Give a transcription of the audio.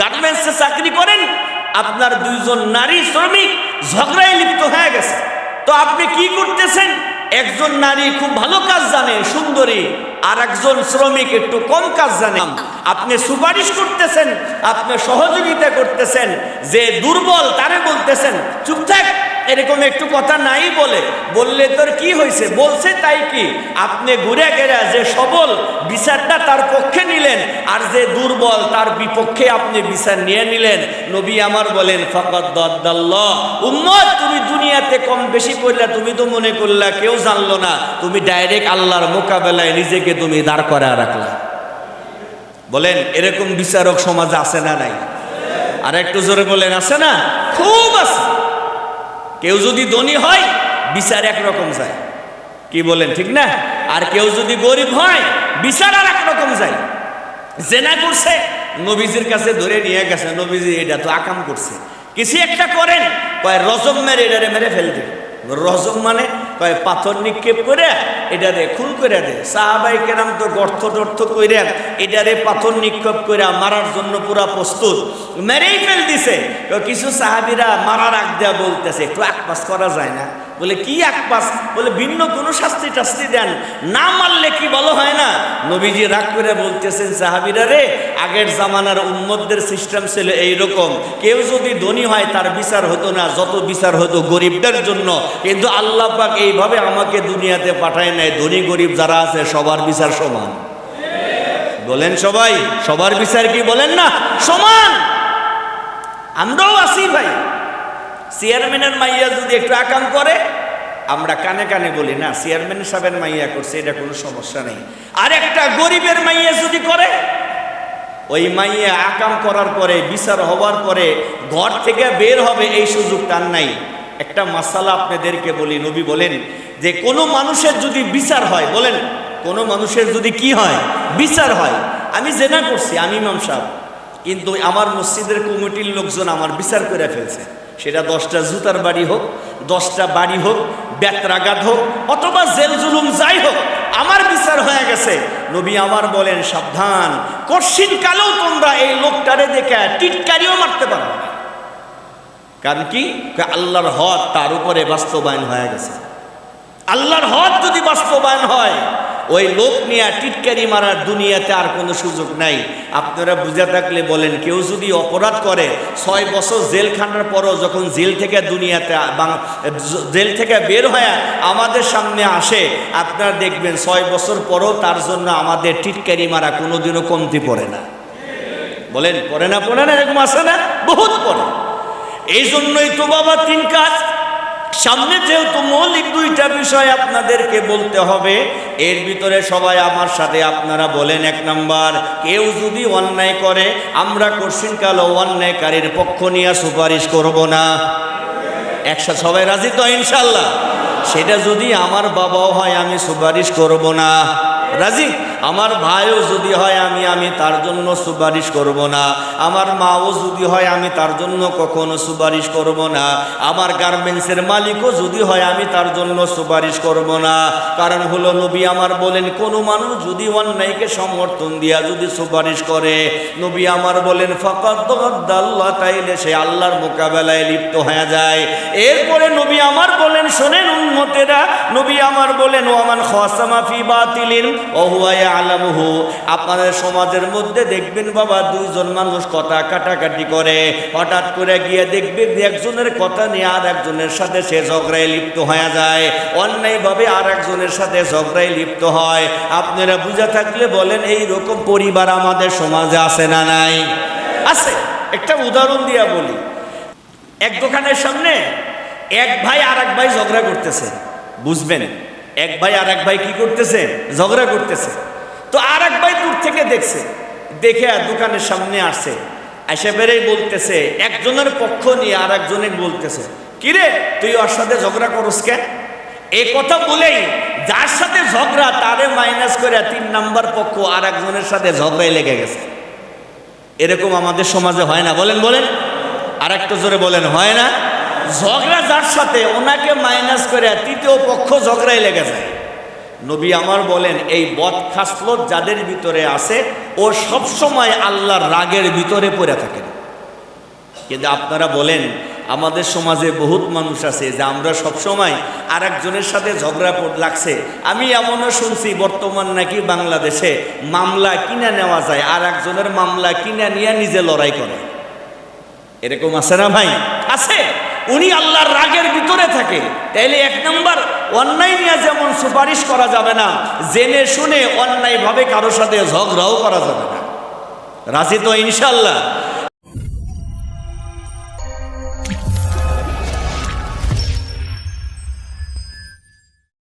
গার্মেন্টসে চাকরি করেন, আপনার দুইজন নারী শ্রমিক ঝগড়ায় লিপ্ত হয়ে গেছে। তো আপনি কি করতেছেন? একজন নারী খুব ভালো কাজ জানে, সুন্দরী আর একজন শ্রমিক একটু কম কাজ জানে। আপনি সুপারিশ করতেছেন, আপনি সহযোগিতা করতেছেন, যে দুর্বল তারে বলতেছেন, চুপ থাক এরকম একটু কথা নাই বলে। বললে তোর কি হয়েছে? বলছে তাই কি? আপনি ঘুরে গেরা যে সবল বিচারটা তার পক্ষে নিলেন আর যে দুর্বল তার বিপক্ষে আপনি বিচার নিয়ে নিলেন। নবী আমার বলেন ফকত উম্মত, তুমি দুনিয়াতে কম বেশি করলে তুমি তো মনে করলা কেউ জানলো না। তুমি ডাইরেক্ট আল্লাহর মোকাবেলায় নিজেকে তুমি দাঁড় করা রাখলা। বলেন, এরকম বিচারক সমাজে আছে না নাই? আর একটু জোরে বলেন, আছে না? খুব আছে। কেউ যদি ধনী হয়, বিচার একরকম যায়। কি বলেন, ঠিক না? আর কেউ যদি গরিব হয়, বিচার আর একরকম যায়। জেনা করছে, নবীজির কাছে ধরে নিয়ে গেছে, নবীজি এটা তো আকাম করছে। কিছু একটা করেন, কয় রজম মেরে এটারে মেরে ফেলবে রজম মানে কয়, পাথর নিক্ষেপ করে এটারে খুন করে দে। সাহাবাই কেরাম তো গর্ত টর্থ করে এটারে পাথর নিক্ষেপ করে মারার জন্য পুরা প্রস্তুত। মেরেই ফেল দিছে। কিছু সাহাবিরা মারার আগ দেয়া বলতেছে, একটু আকপাস করা যায় না। বলে, কি আকপাস বলে, ভিন্ন কোনো শাস্তি টাস্তি দেন। না মারলে কি বলো হয় না? নবীজি রাগ করে বলতেছেন, সাহাবিরা রে, আগের জামানার উম্মতদের সিস্টেম ছিল এইরকম। কেউ যদি ধনী হয়, তার বিচার হতো না। যত বিচার হতো গরিবদের জন্য। কিন্তু আল্লাহ পাক এইভাবে আমাকে দুনিয়াতে পাঠায় নাই। ধনী গরিব যারা আছে, সবার বিচার সমান। বলেন সবাই, সবার বিচার কি বলেন না? সমান! আমরাও আছি ভাই। চেয়ারম্যানের মাইয়া যদি একটু আকাম করে আমরা কানে কানে বলি, না, চেয়ারম্যান সাহেবের মাইয়া করছে, এটা কোনো সমস্যা নেই। আর একটা গরিবের মাইয়া যদি করে, ওই মাইয়া আকাম করার পরে, বিচার হওয়ার পরে, ঘর থেকে বের হবে, এই সুযোগ তার নাই। একটা মাসালা আপনাদেরকে বলি, নবী বলেন যে, কোনো মানুষের যদি বিচার হয়, বলেন, কোনো মানুষের যদি কি হয়, বিচার হয়। আমি জেনা করছি, আমি ইমাম সাহেব, কিন্তু আমার মসজিদের কমিটির লোকজন আমার বিচার করে ফেলছে। সেটা দশটা জুতার বাড়ি হোক, দশটা বাড়ি হোক, বেত্রাঘাত হোক, অথবা জেল জুলুম যাই হোক, আমার বিচার হয়ে গেছে। নবী আমার বলেন, সাবধান, কঠিন কালেও তোমরা এই লোকটারে দেখে টিটকারিও মারতে পারো কারণ কি? আল্লাহর হদ তার উপরে বাস্তবায়ন হয়ে গেছে। আল্লাহর হদ যদি বাস্তবায়ন হয় ওই লোক নিয়ে টিটকারি মারার দুনিয়াতে আর কোনো সুযোগ নাই। আপনারা বুঝে থাকলে বলেন, কেউ যদি অপরাধ করে, ছয় বছর জেলখানার পরও যখন জেল থেকে দুনিয়াতে জেল থেকে বের হয়ে আমাদের সামনে আসে, আপনারা দেখবেন ছয় বছর পরও তার জন্য আমাদের টিটকারি মারা কোনোদিনও কমতি পড়ে না। বলেন, পড়ে না পড়ে না, এরকম আছে না? বহুত পড়ে। এই জন্যই তো বাবা তিন কাজ সামনে যেহেতু মৌলিক দুইটা বিষয় আপনাদেরকে বলতে হবে, এর ভিতরে সবাই আমার সাথে আপনারা বলেন এক নাম্বার, কেউ যদি অন্যায় করে, আমরা কঠিনকাল অন্যায়কারীর পক্ষ নিয়ে সুপারিশ করব না। একসাথে সবাই রাজি তো ইনশাল্লাহ সেটা যদি আমার বাবাও হয়, আমি সুপারিশ করব না। রাজি? আমার ভাইও যদি হয় আমি আমি তার জন্য সুপারিশ করব না। আমার মাও যদি হয় আমি তার জন্য কখনো সুপারিশ করব না। আমার গার্মেন্টসের মালিকও যদি হয় আমি তার জন্য সুপারিশ করব না। কারণ হলো নবী আমার বলেন, কোনো মানুষ যদি অন্যায়কে সমর্থন দিয়া যদি সুপারিশ করে, নবী আমার বলেন ফকাত তাইলে সে আল্লাহর মোকাবেলায় লিপ্ত হয়ে যায়। এরপরে নবী আমার বলেন, শোনেন উন্মতেরা নবী আমার বলেন ও আমার খাসামা ফি বাতিলিন আপনাদের সমাজের মধ্যে দেখবেন বাবা দুইজন মানুষ কথা কাটাকাটি করে। হঠাৎ করে গিয়ে দেখবেন একজনের কথা নিয়ে আর একজনের সাথে সে ঝগড়ায় লিপ্ত হয়ে যায়। অন্যায়ভাবে আর একজনের সাথে ঝগড়ায় লিপ্ত হয়। আপনারা বুঝে থাকলে বলেন, এই রকম পরিবার আমাদের সমাজে আছে না নাই? আছে। একটা উদাহরণ দিয়া বলি। এক দোকানের সামনে এক ভাই আর এক ভাই ঝগড়া করতেছে। বুঝবেন? এক ভাই আর এক ভাই কি করতেছে? ঝগড়া করতেছে। তো আর এক ভাই দূর থেকে দেখছে। দেখে দোকানের সামনে আসছে। এসে বেড়েই বলতেছে, একজনের পক্ষ নিয়ে আর একজনে বলতেছে। কিরে, তুই ওর সাথে ঝগড়া করস কেন? এই কথা বলেই যার সাথে ঝগড়া, তারে মাইনাস করে তিন নাম্বার পক্ষ আর একজনের সাথে ঝগড়ায় লেগে গেছে। এরকম আমাদের সমাজে হয় না। বলেন বলেন। আর একটা জোরে বলেন, হয় না? ঝগড়া যার সাথে, ওনাকে মাইনাস করে তৃতীয় পক্ষ ঝগড়ায় লেগে যায়। নবী আমার বলেন, এই বদ খাসলত যাদের ভিতরে আছে, ও সবসময় আল্লাহর রাগের ভিতরে পড়ে থাকেন কিন্তু আপনারা বলেন, আমাদের সমাজে বহুত মানুষ আছে যে আমরা সবসময় আর একজনের সাথে ঝগড়া লাগছে। আমি এমনও শুনছি, বর্তমান নাকি বাংলাদেশে মামলা কিনে নেওয়া যায় আর একজনের মামলা কিনে নিয়ে নিজে লড়াই করে। এরকম আছে না ভাই? আছে। উনি আল্লাহর রাগের ভিতরে থাকে। তাইলে এক নম্বর অন্যায় নিয়ে যেমন সুপারিশ করা যাবে না, জেনে শুনে অন্যায়ভাবে কারোর সাথে ঝগড়াও করা যাবে না। রাজি তো ইনশাল্লাহ